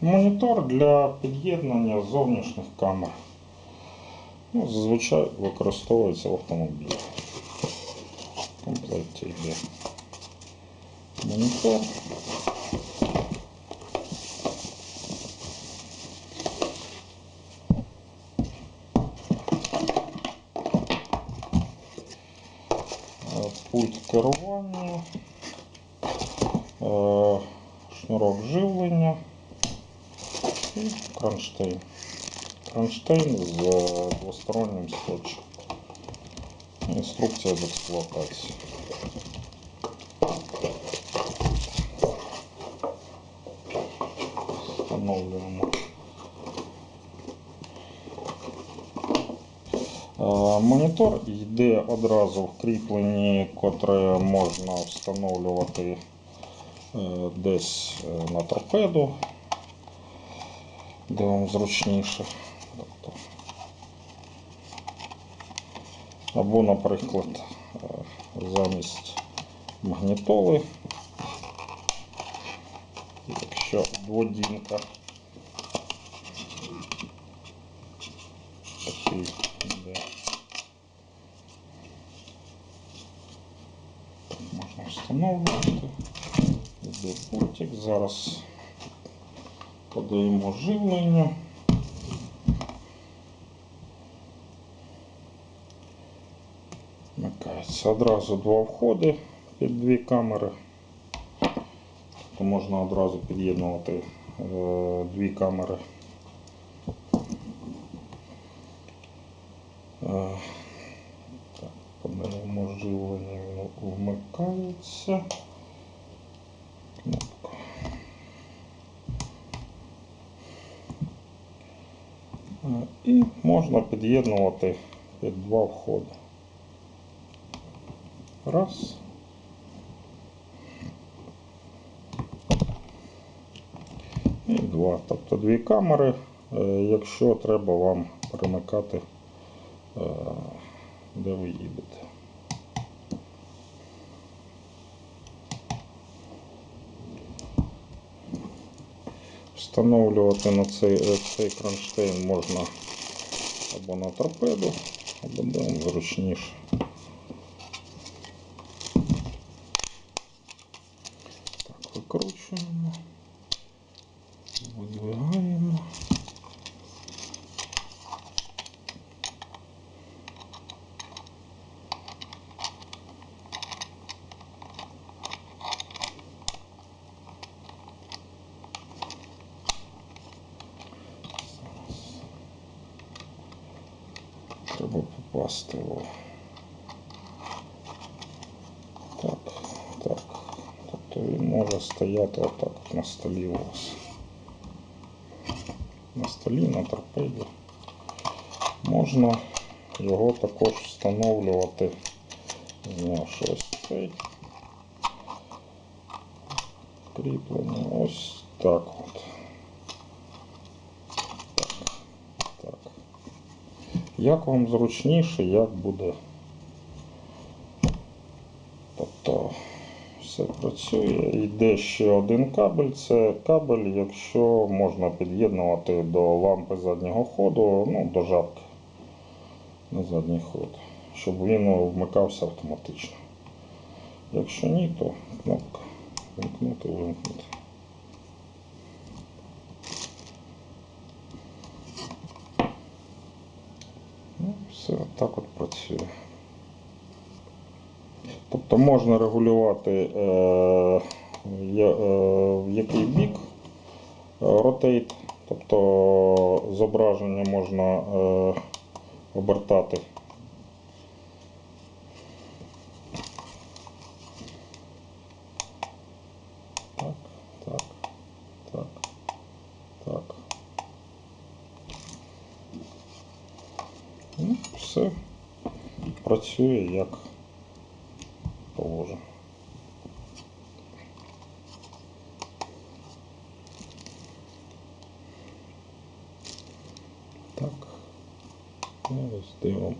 Монітор для під'єднання зовнішніх камер. Ну, зазвичай використовується в автомобілі. В комплекті йде монітор. Е, Пульт керування, е, шнурок живлення і кронштейн. Кронштейн з е, двостороннім скотчем. Інструкція з експлуатації. Встановлюємо. Е, Монітор йде одразу в кріпленні, котре можна встановлювати е, десь е, на торпеду, де вам зручніше. Тобто, або, наприклад, е, замість магнітоли, якщо дводінка. Такий йде. Можна встановлювати. Йде пультик. Зараз подаємо живлення. Вмикається одразу два входи під дві камери. То можна одразу під'єднувати е, дві камери. Е, подаємо живлення, воно вмикається. Кнопка. Е, І можна під'єднувати під два входи. Раз. І два. Тобто дві камери, е, якщо треба вам перемикати, е, де ви їдете. Встановлювати на цей, е, цей кронштейн можна або на торпеду, або де зручніше. Так, викручуємо, Треба попасти його. Так, так. Тобто він може стояти отак от на столі у вас. На столі, на торпеді. Можна його також встановлювати, знявши ось цей кріплення. Ось так от. Як вам зручніше, як буде. Тобто все працює. Йде ще один кабель. Це кабель, якщо можна під'єднувати до лампи заднього ходу, ну, до жабки на задній ход, щоб він вмикався автоматично. Якщо ні, то кнопка вимкнути, вимкнути. Все, так от працює. Тобто можна регулювати, е, е, в який бік ротейт, тобто зображення можна е, обертати. Ну, все працює як положено. Так. Ось дивимось.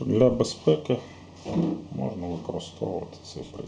Для безпеки можна використовувати цей пристрій.